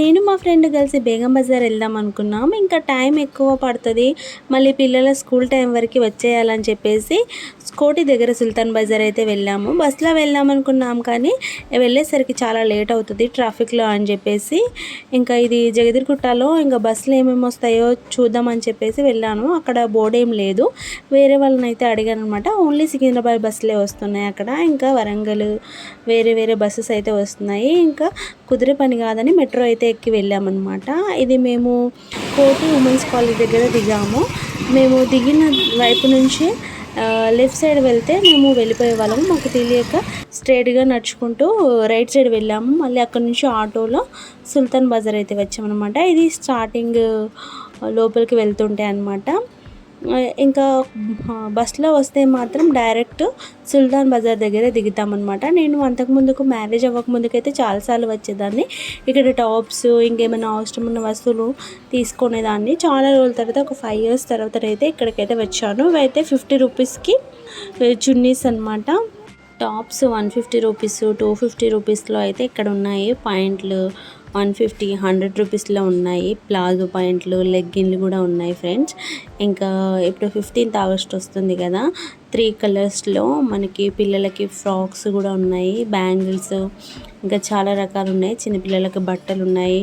నేను మా ఫ్రెండ్ కలిసి బేగం బజార్ వెళ్దాం అనుకున్నాం. ఇంకా టైం ఎక్కువ పడుతుంది. మళ్ళీ పిల్లల స్కూల్ టైం వరకు వచ్చేయాలని చెప్పేసి కోటి దగ్గర సుల్తాన్ బజార్ అయితే వెళ్ళాము. బస్సులో వెళ్దాం అనుకున్నాం కానీ వెళ్ళేసరికి చాలా లేట్ అవుతుంది ట్రాఫిక్లో అని చెప్పేసి. ఇంకా ఇది జగదిరిగుట్టలో ఇంకా బస్సులు ఏమేమి వస్తాయో చూద్దామని చెప్పేసి వెళ్ళాను. అక్కడ బోర్డు ఏం లేదు. వేరే వాళ్ళని అయితే అడిగాను అనమాట ఓన్లీ సికింద్రాబాద్ బస్సులే వస్తున్నాయి అక్కడ. ఇంకా వరంగల్ వేరే వేరే బస్సెస్ అయితే వస్తున్నాయి. ఇంకా కుదిరే పని కాదని మెట్రో అయితే ఎక్కి వెళ్ళామన్నమాట. ఇది మేము కోటి ఉమెన్స్ కాలేజ్ దగ్గర దిగాము. మేము దిగిన వైపు నుంచి లెఫ్ట్ సైడ్ వెళ్తే మేము వెళ్ళిపోయే వాళ్ళము మాకు తెలియక స్ట్రైట్గా నడుచుకుంటూ రైట్ సైడ్ వెళ్ళాము. మళ్ళీ అక్కడ నుంచి ఆటోలో సుల్తాన్ బజార్ అయితే వచ్చామన్నమాట. ఇది స్టార్టింగ్ లోపలికి వెళ్తుంటే అనమాట ఇంకా బస్లో వస్తే మాత్రం డైరెక్ట్ సుల్తాన్ బజార్ దగ్గరే దిగుతామన్నమాట. నేను అంతకుముందుకు మ్యారేజ్ అవ్వకముందుకైతే చాలాసార్లు వచ్చేదాన్ని. ఇక్కడ టాప్స్ ఇంకేమైనా అవసరం ఉన్న వస్తువులు తీసుకునేదాన్ని. చాలా రోజుల తర్వాత ఒక ఫైవ్ ఇయర్స్ తర్వాత అయితే ఇక్కడికైతే వచ్చాను. ఇవైతే ఫిఫ్టీ రూపీస్కి చున్నీస్ అనమాట tops one fifty rupees two fifty రూపీస్లో అయితే ఇక్కడ ఉన్నాయి. పాయింట్లు వన్ ఫిఫ్టీ హండ్రెడ్ రూపీస్లో ఉన్నాయి. ప్లాజో పాయింట్లు లెగ్గిన్లు కూడా ఉన్నాయి ఫ్రెండ్స్. ఇంకా ఇప్పుడు ఫిఫ్టీన్త్ ఆగస్ట్ వస్తుంది కదా త్రీ కలర్స్లో మనకి పిల్లలకి ఫ్రాక్స్ కూడా ఉన్నాయి బ్యాంగిల్స్ ఇంకా చాలా రకాలు ఉన్నాయి చిన్నపిల్లలకి బట్టలు ఉన్నాయి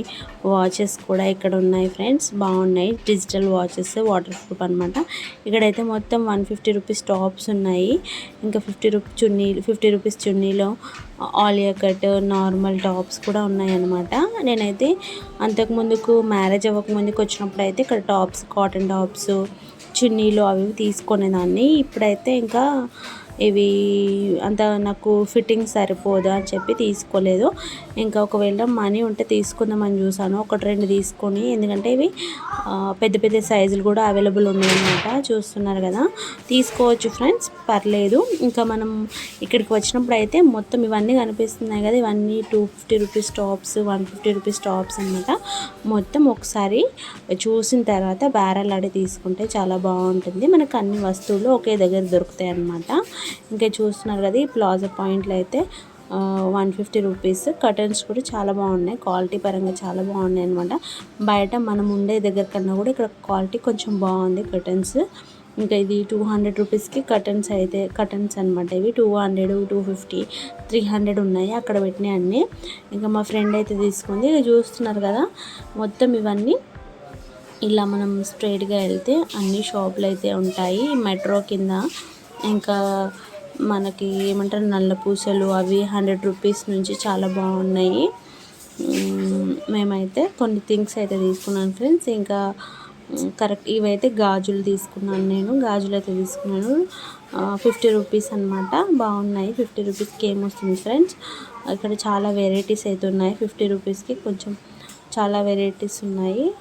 వాచెస్ కూడా ఇక్కడ ఉన్నాయి ఫ్రెండ్స్. బాగున్నాయి. డిజిటల్ వాచెస్ వాటర్ ప్రూఫ్ అనమాట ఇక్కడైతే మొత్తం వన్ ఫిఫ్టీ రూపీస్ టాప్స్ ఉన్నాయి. ఇంకా ఫిఫ్టీ రూపీ చున్నీ ఫిఫ్టీ రూపీస్ చున్నీలో ఆలియా కట్ నార్మల్ టాప్స్ కూడా ఉన్నాయి అనమాట నేనైతే అంతకుముందుకు మ్యారేజ్ అవ్వకముందుకు వచ్చినప్పుడు అయితే ఇక్కడ టాప్స్ కాటన్ టాప్స్ చున్నీలు అవి తీసుకునేదాన్ని. ఇప్పుడైతే ఇంకా ఇవి అంత నాకు ఫిట్టింగ్ సరిపోదు అని చెప్పి తీసుకోలేదు. ఇంకా ఒకవేళ మనీ ఉంటే తీసుకుందామని చూసాను ఒకటి రెండు తీసుకొని ఎందుకంటే ఇవి పెద్ద పెద్ద సైజులు కూడా అవైలబుల్ ఉన్నాయన్నమాట. చూస్తున్నారు కదా? తీసుకోవచ్చు ఫ్రెండ్స్ పర్లేదు. ఇంకా మనం ఇక్కడికి వచ్చినప్పుడు అయితే మొత్తం ఇవన్నీ కనిపిస్తున్నాయి కదా? ఇవన్నీ two fifty rupees tops one fifty rupees tops అనమాట మొత్తం ఒకసారి చూసిన తర్వాత బేరాలాడి తీసుకుంటే చాలా బాగుంటుంది. మనకు అన్ని వస్తువులు ఒకే దగ్గర దొరుకుతాయి అన్నమాట ఇంకా చూస్తున్నారు కదా ఈ ప్లాజా పాయింట్లు అయితే వన్ ఫిఫ్టీ రూపీస్. కర్టన్స్ కూడా చాలా బాగున్నాయి. క్వాలిటీ పరంగా చాలా బాగున్నాయి అనమాట బయట మనం ఉండే దగ్గర కన్నా కూడా ఇక్కడ క్వాలిటీ కొంచెం బాగుంది కర్టన్స్. ఇంకా ఇది టూ హండ్రెడ్ రూపీస్కి కర్టన్స్ అయితే కర్టన్స్ అనమాట ఇవి. Two hundred two fifty three hundred ఉన్నాయి. అక్కడ పెట్టినాయి అన్నీ. ఇంకా మా ఫ్రెండ్ అయితే తీసుకుంది. ఇక చూస్తున్నారు కదా మొత్తం ఇవన్నీ. ఇలా మనం స్ట్రైట్గా వెళ్తే అన్ని షాపులు అయితే ఉంటాయి. మెట్రో కింద ఇంకా మనకి ఏమంటారు నల్ల పూసలు అవి హండ్రెడ్ రూపీస్ నుంచి చాలా బాగున్నాయి. మేమైతే కొన్ని థింగ్స్ అయితే తీసుకున్నాను ఫ్రెండ్స్. ఇంకా కరెక్ట్ ఇవైతే గాజులు తీసుకున్నాను నేను. గాజులు అయితే తీసుకున్నాను. ఫిఫ్టీ రూపీస్ అనమాట బాగున్నాయి. ఫిఫ్టీ రూపీస్కి ఏమొస్తుంది ఫ్రెండ్స్? ఇక్కడ చాలా వెరైటీస్ అయితే ఉన్నాయి. ఫిఫ్టీ రూపీస్కి కొంచెం చాలా వెరైటీస్ ఉన్నాయి.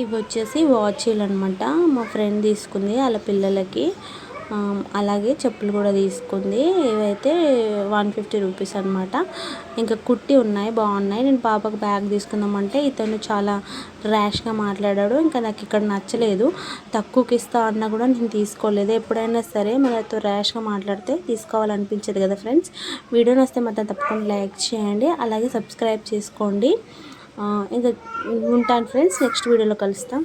ఇవి వచ్చేసి వాచీలు అనమాట మా ఫ్రెండ్ తీసుకుంది వాళ్ళ పిల్లలకి. అలాగే చెప్పులు కూడా తీసుకుంది. ఇవైతే వన్ ఫిఫ్టీ రూపీస్ అనమాట ఇంకా కుట్టి ఉన్నాయి బాగున్నాయి. నేను పాపకు బ్యాగ్ తీసుకుందామంటే ఇతను చాలా ర్యాష్గా మాట్లాడాడు. ఇంకా నాకు ఇక్కడ నచ్చలేదు. తక్కువకి ఇస్తా అన్నా కూడా నేను తీసుకోలేదు. ఎప్పుడైనా సరే మనతో ర్యాష్గా మాట్లాడితే తీసుకోవాలనిపించదు కదా ఫ్రెండ్స్. వీడియో వస్తే మాత్రం తప్పకుండా లైక్ చేయండి. అలాగే సబ్స్క్రైబ్ చేసుకోండి. ఇంకా ఉంటాను ఫ్రెండ్స్ నెక్స్ట్ వీడియోలో కలుస్తాం.